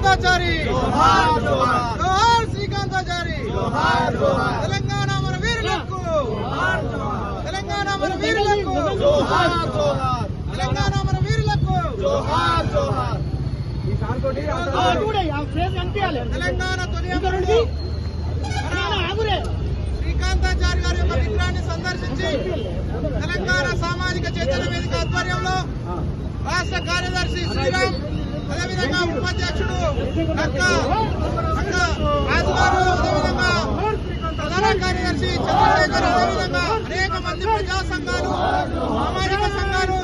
శ్రీకాంతాచారి! జోహార్ జోహార్. జోహార్ శ్రీకాంతాచారి! జోహార్ జోహార్. తెలంగాణ మన వీరులకు! జోహార్ జోహార్. తెలంగాణ మన వీరులకు! జోహార్. జోహార్ తెలంగాణ మన వీరులకు! జోహార్ జోహార్. తెలంగాణ తొలి శ్రీకాంతాచారి గారి యొక్క విగ్రహాన్ని సందర్శించి తెలంగాణ సామాజిక చైతన్య వేదిక ఆధ్వర్యంలో రాష్ట్ర కార్యదర్శి శ్రీరామ్ అదేవిధంగా ఉపాధ్యక్షుడు అక్క అక్క రాజు అదేవిధంగా ప్రధాన కార్యదర్శి చంద్ర అదేవిధంగా అనేక మంది ప్రజా సంఘాలు సామాజిక సంఘాలు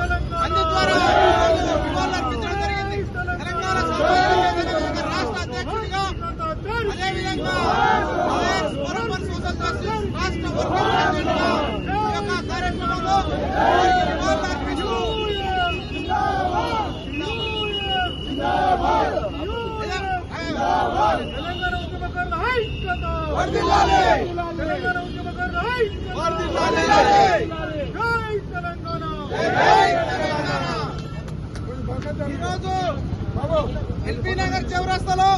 అన్ని ద్వారా ఈరోజు నివాళులర్పించడం జరిగింది తెలంగాణ సామాజిక చైతన్య వేదిక రాష్ట్ర అధ్యక్షుడిగా అదేవిధంగా Lions forum for social justice రాష్ట్ర వర్కింగ్ ప్రెసిడెంట్గా ఈ యొక్క కార్యక్రమంలో వారికి నివాళులు అర్పించు తెలంగాణ ఉద్యమకారుల ఐక్యత తెలంగాణ ఉద్యమకారుల ఐక్యత జై తెలంగాణ ఈరోజు ఎల్బీ నగర్ చౌరస్తాలో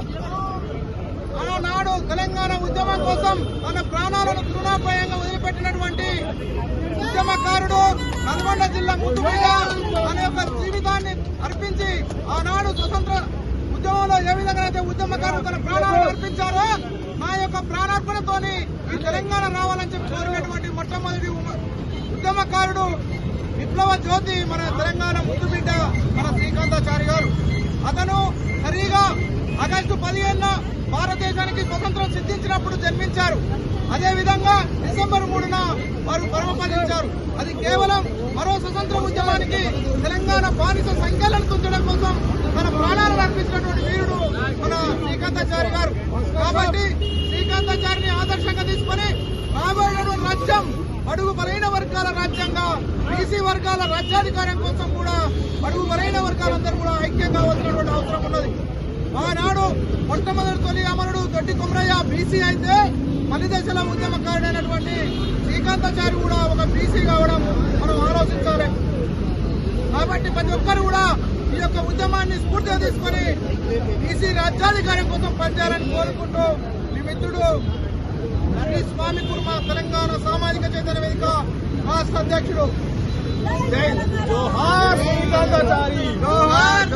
ఆనాడు తెలంగాణ ఉద్యమం కోసం తన ప్రాణాలను తృణాపాయంగా వదిలిపెట్టినటువంటి ఉద్యమకారుడు నల్గొండ జిల్లా ముద్దుబిడ్డ తన యొక్క జీవితాన్ని అర్పించి ఆనాడు స్వతంత్ర ఉద్యమంలో ఏ విధంగా అయితే ఉద్యమకారులు తన ప్రాణాలు అర్పించారో నా యొక్క ప్రాణార్పణతోని ఈ తెలంగాణ రావాలని చెప్పి కోరినటువంటి మొట్టమొదటి ఉద్యమకారుడు విప్లవ జ్యోతి మన తెలంగాణ ముద్దుబిడ్డ మన శ్రీకాంతాచారి గారు. అతను సరిగా ఆగస్టు పదిహేనున భారతదేశానికి స్వతంత్రం సిద్ధించినప్పుడు జన్మించారు. అదే విధంగా డిసెంబర్ మూడున వారు పరమపదించారు అది కేవలం మరో స్వతంత్ర ఉద్యమానికి తెలంగాణ బానిస సంఖ్యలను తుంచడం కోసం తన ప్రాణాలను అర్పించినటువంటి వీరుడు మన శ్రీకాంతాచారి గారు. కాబట్టి శ్రీకాంతాచారిని ఆదర్శంగా తీసుకుని రాబోయేటువంటి రాజ్యం అడుగు బలైన వర్గాల రాజ్యంగా బీసీ వర్గాల రాజ్యాధికారం కోసం కూడా అడుగు బలైన వర్గాలందరూ కూడా ఐక్యం కావాల్సినటువంటి అవసరం ఉన్నది. ఆనాడు మొట్టమొదటి తొలి అమరుడు దొడ్డి కుమరయ్య బీసీ అయితే మలి దశల ఉద్యమకారుడైనటువంటి శ్రీకాంతాచారి కూడా ఒక బీసీ కావడం మనం ఆలోచించాలి. కాబట్టి ప్రతి ఒక్కరు కూడా ఈ యొక్క ఉద్యమాన్ని స్ఫూర్తిగా తీసుకుని బీసీ రాజ్యాధికారం కోసం పనిచేయాలని కోరుకుంటూ మీ మిత్రుడు నటి స్వామి కుర్మ తెలంగాణ సామాజిక చైతన్య వేదిక రాష్ట్ర అధ్యక్షుడు. జై జోహార్ జోహార్.